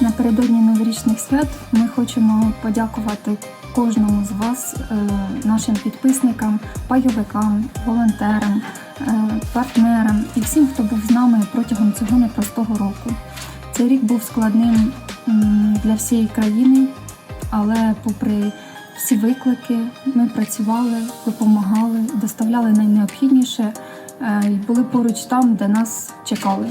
Напередодні новорічних свят ми хочемо подякувати кожному з вас, е, нашим підписникам, пайовикам, волонтерам, е, партнерам і всім, хто був з нами протягом цього непростого року. Цей рік був складним для всієї країни, але попри всі виклики, ми працювали, допомагали, доставляли найнеобхідніше е, і були поруч там, де нас чекали.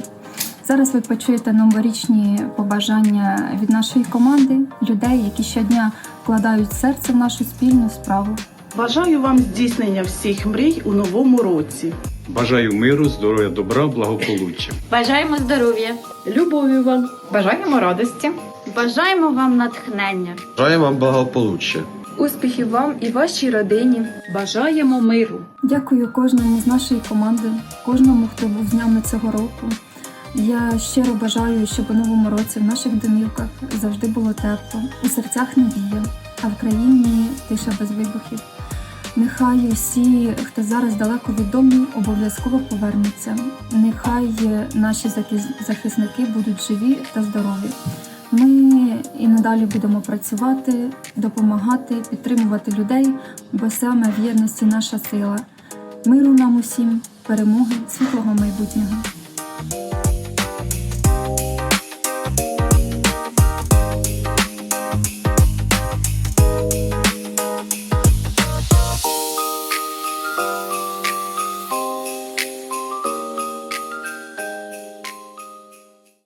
Зараз ви почуєте новорічні побажання від нашої команди, людей, які щодня вкладають серце в нашу спільну справу. Бажаю вам здійснення всіх мрій у новому році. Бажаю миру, здоров'я, добра, благополуччя. Бажаємо здоров'я, Любові вам! Бажаємо радості, бажаємо вам натхнення. Бажаю вам благополуччя. успіхів вам і вашій родині. Бажаємо миру. Дякую кожному з нашої команди, кожному, хто був з нами цього року. Я щиро бажаю, щоб у новому році в наших домівках завжди було тепло, у серцях надія, а в країні тиша без вибухів. Нехай усі, хто зараз далеко від дому, обов'язково повернуться. Нехай наші захисники будуть живі та здорові. Ми і надалі будемо працювати, допомагати, підтримувати людей, бо саме в єдності наша сила. Миру нам усім, перемоги, світлого майбутнього.